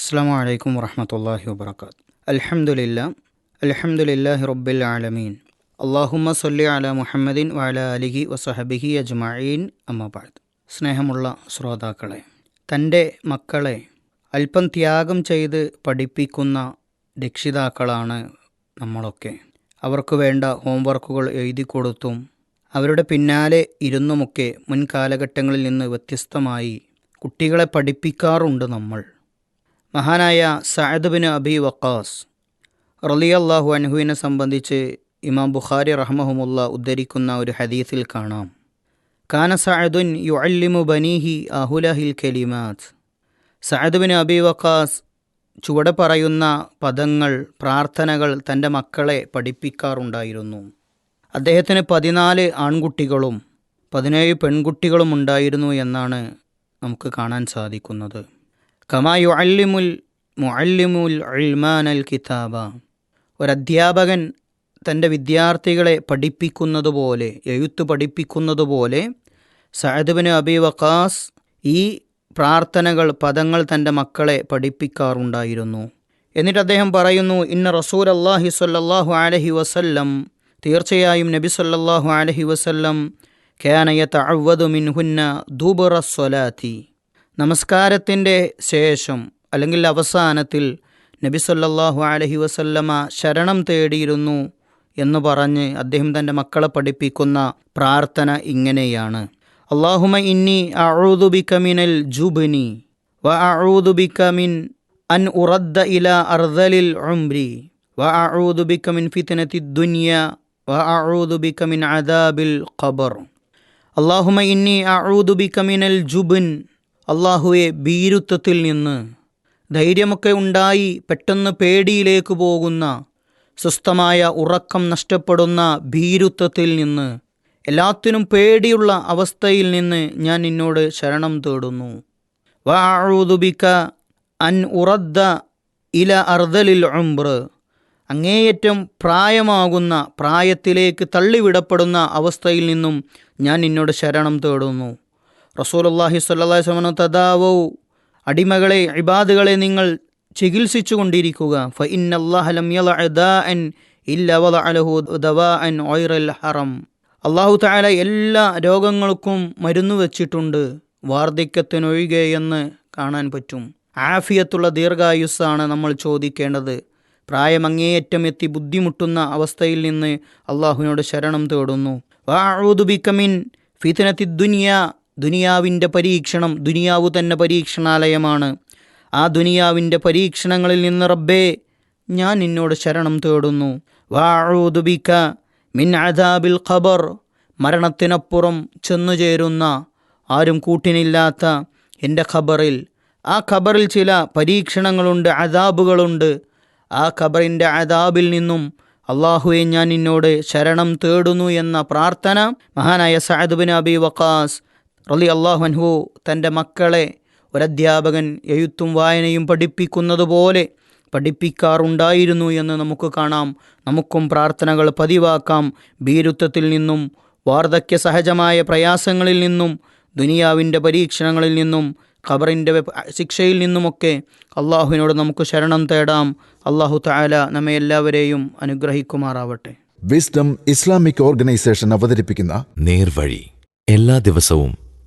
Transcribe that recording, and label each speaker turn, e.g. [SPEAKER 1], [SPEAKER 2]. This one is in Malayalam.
[SPEAKER 1] അസ്സാം വലൈക്കും വറഹമത്തല്ലാഹി വബർക്കാത്ത് അൽഹംദുലില്ലാ അൽഹംദുലില്ലാഹി റബ്ബിൽ ആലമീൻ. അള്ളാഹുമ്മ സൊല്ലി അല മുഹമ്മദിൻ വാല അലിഹി വസഹബിഹി അജ്മീൻ അമ്മബാദ് സ്നേഹമുള്ള ശ്രോതാക്കളെ തന്റെ മക്കളെ അല്പം ത്യാഗം ചെയ്ത് പഠിപ്പിക്കുന്ന രക്ഷിതാക്കളാണ് നമ്മളൊക്കെ. അവർക്ക് വേണ്ട ഹോംവർക്കുകൾ എഴുതി കൊടുത്തും അവരുടെ പിന്നാലെ ഇരുന്നുമൊക്കെ മുൻകാലഘട്ടങ്ങളിൽ നിന്ന് വ്യത്യസ്തമായി കുട്ടികളെ പഠിപ്പിക്കാറുണ്ട് നമ്മൾ. മഹാനായ സഅദ് ബിൻ അബി വക്കാസ് റലിയല്ലാഹു അൻഹുവിനെ സംബന്ധിച്ച് ഇമാം ബുഖാരി റഹ്മഹുമുള്ള ഉദ്ധരിക്കുന്ന ഒരു ഹദീസിൽ കാണാം. കാന സഅദുൻ യുഅല്ലിമു ബനീഹി അഹുലഹിൽ കലിമാത്ത്. സഅദ് ബിൻ അബി വക്കാസ് ചുവടെ പറയുന്ന പദങ്ങൾ പ്രാർത്ഥനകൾ തന്റെ മക്കളെ പഠിപ്പിക്കാറുണ്ടായിരുന്നു. അദ്ദേഹത്തിന് പതിനാല് ആൺകുട്ടികളും പതിനേഴ് പെൺകുട്ടികളും ഉണ്ടായിരുന്നു എന്നാണ് നമുക്ക് കാണാൻ സാധിക്കുന്നത്. കമാ യുഅല്ലിമുൽ മുഅല്ലിമുൽ അൽമാനൽ കിതാബ. ഒരധ്യാപകൻ തന്റെ വിദ്യാർത്ഥികളെ പഠിപ്പിക്കുന്നതുപോലെ എഴുത്ത് പഠിപ്പിക്കുന്നതുപോലെ സഅദ്ബിന് അബി വക്കാസ് ഈ പ്രാർത്ഥനകൾ പദങ്ങൾ തന്റെ മക്കളെ പഠിപ്പിക്കാറുണ്ടായിരുന്നു. എന്നിട്ട് അദ്ദേഹം പറയുന്നു ഇന്ന റസൂൽ അള്ളാഹി സല്ലാഹു അലഹി വസല്ലം തീർച്ചയായും നബി സല്ലാഹു അലഹി വസല്ലം ഖ്യാനയത്ത് അവദു മിൻഹുന്ന ദുബറ സ്വലാത്തി. നമസ്കാരത്തിന്റെ ശേഷം അല്ലെങ്കിൽ അവസാനത്തിൽ നബി സല്ലാഹു അലഹി വസല്ലമ ശരണം തേടിയിരുന്നു എന്ന് പറഞ്ഞ് അദ്ദേഹം തന്റെ മക്കളെ പഠിപ്പിക്കുന്ന പ്രാർത്ഥന ഇങ്ങനെയാണ്. അള്ളാഹുമ ഇന്നി അഊദുബിക മിനൽ ജുബ്നി വ അഊദുബിക മിൻ അൻ ഉറദ്ദ ഇല അർദലിൽ ഉംരി വ അഊദുബിക മിൻ ഫിത്നത്തി ദുനിയ വ അഊദുബിക മിൻ അദാബിൽ ഖബർ അള്ളാഹുമ ഇന്നി അഊദുബിക മിനൽ ജുബൻ അള്ളാഹുവെ ഭീരുത്വത്തിൽ നിന്ന് ധൈര്യമൊക്കെ ഉണ്ടായി പെട്ടെന്ന് പേടിയിലേക്ക് പോകുന്ന സ്വസ്ഥമായ ഉറക്കം നഷ്ടപ്പെടുന്ന ഭീരുത്വത്തിൽ നിന്ന് എല്ലാത്തിനും പേടിയുള്ള അവസ്ഥയിൽ നിന്ന് ഞാൻ നിന്നോട് ശരണം തേടുന്നു. വാഴുദുബിക്ക അൻ ഉറദ്ദ ഇല അർദലിൽ ഉംബ്ര. അങ്ങേയറ്റം പ്രായമാകുന്ന പ്രായത്തിലേക്ക് തള്ളിവിടപ്പെടുന്ന അവസ്ഥയിൽ നിന്നും ഞാൻ നിന്നോട് ശരണം തേടുന്നു. റസൂലുള്ളാഹി സ്വല്ലി വസല്ലം തദാവോ അടിമകളെ ഇബാദുകളെ നിങ്ങൾ ചികിത്സിച്ചു കൊണ്ടിരിക്കുക ഫ ഇന്നല്ലാഹലം ഹറം. അള്ളാഹു താല എല്ലാ രോഗങ്ങൾക്കും മരുന്ന് വെച്ചിട്ടുണ്ട്. വാർദ്ധക്യത്തിനൊഴികെ എന്ന് കാണാൻ പറ്റും. ആഫിയത്തുള്ള ദീർഘായുസ്സാണ് നമ്മൾ ചോദിക്കേണ്ടത്. പ്രായം അങ്ങേയറ്റം എത്തി ബുദ്ധിമുട്ടുന്ന അവസ്ഥയിൽ നിന്ന് അള്ളാഹുവിനോട് ശരണം തേടുന്നു. വാഊദുബിക്കമിൻ ഫിതനത്തി ദുനിയ ദുനിയാവിന്റെ പരീക്ഷണം ദുനിയാവു തന്നെ പരീക്ഷണാലയമാണ്. ആ ദുനിയാവിന്റെ പരീക്ഷണങ്ങളിൽ നിന്ന് റബ്ബേ ഞാൻ നിന്നോട് ശരണം തേടുന്നു. വാഴൂതുബിക്ക മിൻ അദാബിൽ ഖബർ മരണത്തിനപ്പുറം ചെന്നു ചേരുന്ന ആരും കൂട്ടിനില്ലാത്ത എന്റെ ഖബറിൽ. ആ ഖബറിൽ ചില പരീക്ഷണങ്ങളുണ്ട് അദാബുകളുണ്ട്. ആ ഖബറിന്റെ അദാബിൽ നിന്നും അള്ളാഹുവെ ഞാൻ നിന്നോട് ശരണം തേടുന്നു എന്ന പ്രാർത്ഥന മഹാനായ സഅദ് ബിൻ അബി വക്കാസ് റലി അള്ളാഹുൻഹു തന്റെ മക്കളെ ഒരധ്യാപകൻ എഴുത്തും വായനയും പഠിപ്പിക്കുന്നത് പോലെ പഠിപ്പിക്കാറുണ്ടായിരുന്നു എന്ന് നമുക്ക് കാണാം. നമുക്കും പ്രാർത്ഥനകൾ പതിവാക്കാം. ഭീരുത്വത്തിൽ നിന്നും വാർദ്ധക്യ സഹജമായ പ്രയാസങ്ങളിൽ നിന്നും ദുനിയാവിന്റെ പരീക്ഷണങ്ങളിൽ നിന്നും ഖബറിന്റെ ശിക്ഷയിൽ നിന്നുമൊക്കെ അള്ളാഹുവിനോട് നമുക്ക് ശരണം തേടാം. അള്ളാഹു താല നമ്മെ എല്ലാവരെയും അനുഗ്രഹിക്കുമാറാവട്ടെ.
[SPEAKER 2] വിസ്ഡം ഇസ്ലാമിക് ഓർഗനൈസേഷൻ അവതരിപ്പിക്കുന്ന
[SPEAKER 3] നേർവഴി എല്ലാ ദിവസവും